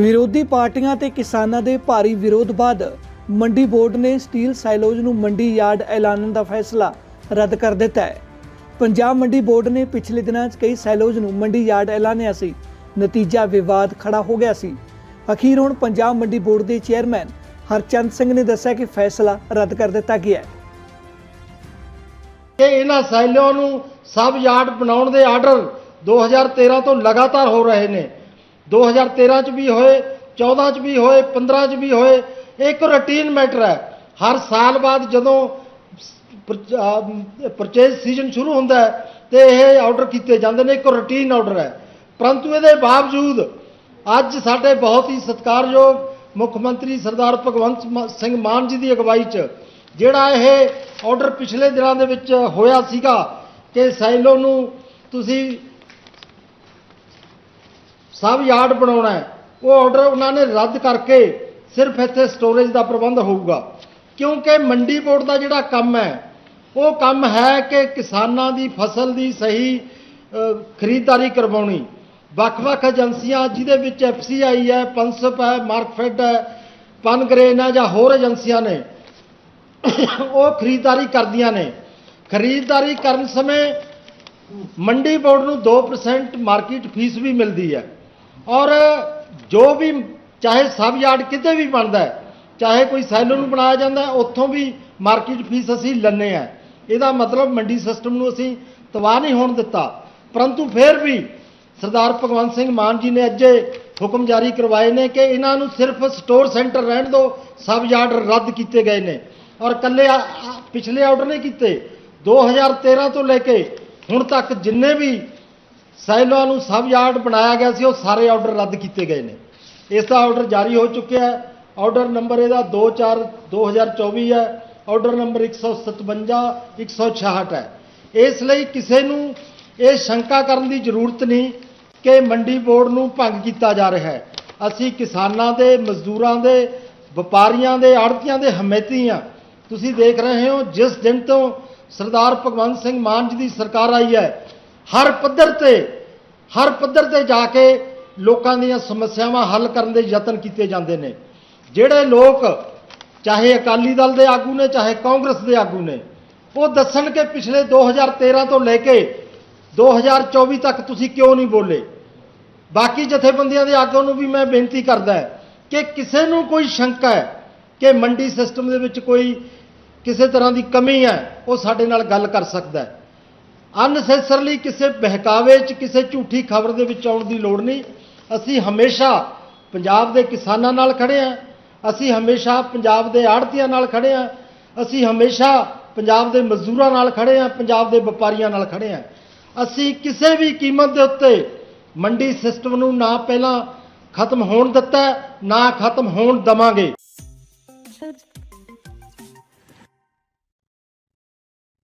ਵਿਰੋਧੀ ਪਾਰਟੀਆਂ ਤੇ ਕਿਸਾਨਾਂ ਦੇ ਭਾਰੀ ਵਿਰੋਧ ਬਾਅਦ ਮੰਡੀ ਬੋਰਡ ਨੇ ਸਟੀਲ ਸਾਈਲੋਜ਼ ਨੂੰ ਮੰਡੀ ਯਾਰਡ ਐਲਾਨਣ ਦਾ ਫੈਸਲਾ ਰੱਦ ਕਰ ਦਿੱਤਾ ਹੈ। ਪੰਜਾਬ ਮੰਡੀ ਬੋਰਡ ਨੇ ਪਿਛਲੇ ਦਿਨਾਂ 'ਚ ਕਈ ਸਾਈਲੋਜ਼ ਨੂੰ ਮੰਡੀ ਯਾਰਡ ਐਲਾਨਿਆ ਸੀ। ਨਤੀਜਾ ਵਿਵਾਦ ਖੜਾ ਹੋ ਗਿਆ ਸੀ। ਅਖੀਰ ਹੁਣ ਪੰਜਾਬ ਮੰਡੀ ਬੋਰਡ ਦੇ ਚੇਅਰਮੈਨ ਹਰਚੰਦ ਸਿੰਘ ਨੇ ਦੱਸਿਆ ਕਿ ਫੈਸਲਾ ਰੱਦ ਕਰ ਦਿੱਤਾ ਗਿਆ ਹੈ। ਕਿ ਇਹਨਾਂ ਸਾਈਲੋਂ ਨੂੰ ਸਬ ਯਾਰਡ ਬਣਾਉਣ ਦੇ ਆਰਡਰ 2013 ਤੋਂ ਲਗਾਤਾਰ ਹੋ ਰਹੇ ਨੇ। 2013 ਚ ਵੀ ਹੋਏ 14 ਚ ਵੀ ਹੋਏ 15 ਚ ਵੀ ਹੋਏ, ਇਹ ਇੱਕ ਰੂਟੀਨ ਮੈਟਰ ਹੈ। ਹਰ ਸਾਲ ਬਾਅਦ ਜਦੋਂ ਪਰਚੇਸ ਸੀਜ਼ਨ ਸ਼ੁਰੂ ਹੁੰਦਾ ਹੈ ਤੇ ਇਹ ਆਰਡਰ ਕੀਤੇ ਜਾਂਦੇ ਨੇ, ਇੱਕ ਰੂਟੀਨ ਆਰਡਰ ਹੈ। ਪਰੰਤੂ ਇਹਦੇ ਬਾਵਜੂਦ ਅੱਜ ਸਾਡੇ ਬਹੁਤ ਹੀ ਸਤਿਕਾਰਯੋਗ ਮੁੱਖ ਮੰਤਰੀ ਸਰਦਾਰ ਭਗਵੰਤ ਮ- ਸਿੰਘ ਮਾਨ ਜੀ ਦੀ ਅਗਵਾਈ 'ਚ ਜਿਹੜਾ ਇਹ ਆਰਡਰ ਪਿਛਲੇ ਦਿਨਾਂ ਦੇ ਵਿੱਚ ਹੋਇਆ ਸੀਗਾ ਕਿ ਸਾਈਲੋ ਨੂੰ ਤੁਸੀਂ ਸਭ ਯਾਰਡ ਬਣਾਉਣਾ ਹੈ। ਉਹ ਆਰਡਰ ਉਹਨਾਂ ਨੇ ਰੱਦ ਕਰਕੇ ਸਿਰਫ ਇੱਥੇ ਸਟੋਰੇਜ ਦਾ ਪ੍ਰਬੰਧ ਹੋਊਗਾ। ਕਿਉਂਕਿ ਮੰਡੀ ਬੋਰਡ ਦਾ ਜਿਹੜਾ ਕੰਮ ਹੈ, ਉਹ ਕੰਮ ਹੈ ਕਿ ਕਿਸਾਨਾਂ ਦੀ ਫਸਲ ਦੀ ਸਹੀ ਖਰੀਦਦਾਰੀ ਕਰਵਾਉਣੀ। ਵੱਖ-ਵੱਖ ਏਜੰਸੀਆਂ, ਜਿਹਦੇ ਵਿੱਚ ਐਫਸੀਆਈ ਹੈ ਪੰਸਪ ਹੈ ਮਾਰਕਫੈਡ ਹੈ ਪਨਗਰੇਨ ਹੈ ਜਾਂ ਹੋਰ ਏਜੰਸੀਆਂ ਨੇ, ਉਹ ਖਰੀਦਦਾਰੀ ਕਰਦੀਆਂ ਨੇ। ਖਰੀਦਦਾਰੀ ਕਰਨ ਸਮੇਂ ਮੰਡੀ ਬੋਰਡ ਨੂੰ 2% ਮਾਰਕੀਟ ਫੀਸ ਵੀ ਮਿਲਦੀ ਹੈ। ਔਰ ਜੋ ਵੀ, ਚਾਹੇ ਸਬ ਯਾਰਡ ਕਿਤੇ ਵੀ ਬਣਦਾ ਹੈ, ਚਾਹੇ ਕੋਈ ਸੈਲੂਨ ਨੂੰ ਬਣਾਇਆ ਜਾਂਦਾ ਉੱਥੋਂ ਵੀ ਮਾਰਕੀਟ ਫੀਸ ਅਸੀਂ ਲੈਂਦੇ ਆ ਇਹਦਾ ਮਤਲਬ ਮੰਡੀ ਸਿਸਟਮ ਨੂੰ ਅਸੀਂ ਤਬਾਹ ਨਹੀਂ ਹੋਣ ਦਿੱਤਾ। ਪਰੰਤੂ ਫਿਰ ਵੀ ਸਰਦਾਰ ਭਗਵੰਤ ਸਿੰਘ ਮਾਨ ਜੀ ਨੇ ਅੱਜੇ ਹੁਕਮ ਜਾਰੀ ਕਰਵਾਏ ਨੇ ਕਿ ਇਹਨਾਂ ਨੂੰ ਸਿਰਫ ਸਟੋਰ ਸੈਂਟਰ ਰਹਿਣ ਦਿਓ ਸਬ ਯਾਰਡ ਰੱਦ ਕੀਤੇ ਗਏ ਨੇ। ਔਰ ਕੱਲੇ ਪਿਛਲੇ ਆਰਡਰ ਨਹੀਂ ਕੀਤੇ। 2013 ਤੋਂ ਲੈ ਕੇ ਹੁਣ ਤੱਕ ਜਿੰਨੇ ਵੀ ਸੈਲੋ ਨੂੰ ਸਬ ਯਾਰਡ ਬਣਾਇਆ ਗਿਆ ਸੀ, ਉਹ ਸਾਰੇ ਆਰਡਰ ਰੱਦ ਕੀਤੇ ਗਏ ਨੇ। ਇਸ ਦਾ ਆਰਡਰ ਜਾਰੀ ਹੋ ਚੁੱਕਿਆ ਹੈ। ਆਰਡਰ ਨੰਬਰ ਇਹਦਾ 24 2024 ਹੈ। ਆਰਡਰ ਨੰਬਰ 157 166 ਹੈ। ਇਸ ਲਈ ਕਿਸੇ ਨੂੰ ਇਹ ਸ਼ੰਕਾ ਕਰਨ ਦੀ ਜ਼ਰੂਰਤ ਨਹੀਂ ਕਿ ਮੰਡੀ ਬੋਰਡ ਨੂੰ ਭੰਗ ਕੀਤਾ ਜਾ ਰਿਹਾ ਹੈ। ਅਸੀਂ ਕਿਸਾਨਾਂ ਦੇ, ਮਜ਼ਦੂਰਾਂ ਦੇ, ਵਪਾਰੀਆਂ ਦੇ, ਆੜਤੀਆਂ ਦੇ ਹਮੇਤੀ ਹਾਂ। ਤੁਸੀਂ ਦੇਖ ਰਹੇ ਹੋ, ਜਿਸ ਦਿਨ ਤੋਂ ਸਰਦਾਰ ਭਗਵੰਤ ਸਿੰਘ ਮਾਨ ਜੀ ਦੀ ਸਰਕਾਰ ਆਈ ਹੈ, ਹਰ ਪੱਧਰ ਤੇ ਹਰ ਪੱਧਰ ਤੇ ਜਾ ਕੇ ਲੋਕਾਂ ਦੀਆਂ ਸਮੱਸਿਆਵਾਂ ਹੱਲ ਕਰਨ ਦੇ ਯਤਨ ਕੀਤੇ ਜਾਂਦੇ ਨੇ। ਜਿਹੜੇ ਲੋਕ ਚਾਹੇ ਅਕਾਲੀ ਦਲ ਦੇ ਆਗੂ ਨੇ, ਚਾਹੇ ਕਾਂਗਰਸ ਦੇ ਆਗੂ ਨੇ, ਉਹ ਦੱਸਣ ਕਿ ਪਿਛਲੇ 2013 ਤੋਂ ਲੈ ਕੇ 2024 ਤੱਕ ਤੁਸੀਂ ਕਿਉਂ ਨਹੀਂ ਬੋਲੇ? ਬਾਕੀ ਜਥੇਬੰਦੀਆਂ ਦੇ ਆਗੂਆਂ ਨੂੰ ਵੀ ਮੈਂ ਬੇਨਤੀ ਕਰਦਾ ਕਿ ਕਿਸੇ ਨੂੰ ਕੋਈ ਸ਼ੰਕਾ ਹੈ ਕਿ ਮੰਡੀ ਸਿਸਟਮ ਦੇ ਵਿੱਚ ਕੋਈ ਕਿਸੇ ਤਰ੍ਹਾਂ ਦੀ ਕਮੀ ਹੈ, ਉਹ ਸਾਡੇ ਨਾਲ ਗੱਲ ਕਰ ਸਕਦਾ ਹੈ। ਅਨਸੈਸਰਲੀ ਕਿਸੇ ਬਹਿਕਾਵੇ 'ਚ, ਕਿਸੇ ਝੂਠੀ ਖਬਰ ਦੇ ਵਿੱਚ ਆਉਣ ਦੀ ਲੋੜ ਨਹੀਂ। ਅਸੀਂ ਹਮੇਸ਼ਾ ਪੰਜਾਬ ਦੇ ਕਿਸਾਨਾਂ ਨਾਲ ਖੜੇ ਹਾਂ ਅਸੀਂ ਹਮੇਸ਼ਾ ਪੰਜਾਬ ਦੇ ਆੜ੍ਹਤੀਆਂ ਨਾਲ ਖੜੇ ਹਾਂ ਅਸੀਂ ਹਮੇਸ਼ਾ ਪੰਜਾਬ ਦੇ ਮਜ਼ਦੂਰਾਂ ਨਾਲ ਖੜੇ ਹਾਂ ਪੰਜਾਬ ਦੇ ਵਪਾਰੀਆਂ ਨਾਲ ਖੜੇ ਹਾਂ ਅਸੀਂ ਕਿਸੇ ਵੀ ਕੀਮਤ ਦੇ ਉੱਤੇ ਮੰਡੀ ਸਿਸਟਮ ਨੂੰ ਨਾ ਪਹਿਲਾਂ ਖਤਮ ਹੋਣ ਦਿੱਤਾ, ਨਾ ਖਤਮ ਹੋਣ ਦਵਾਂਗੇ।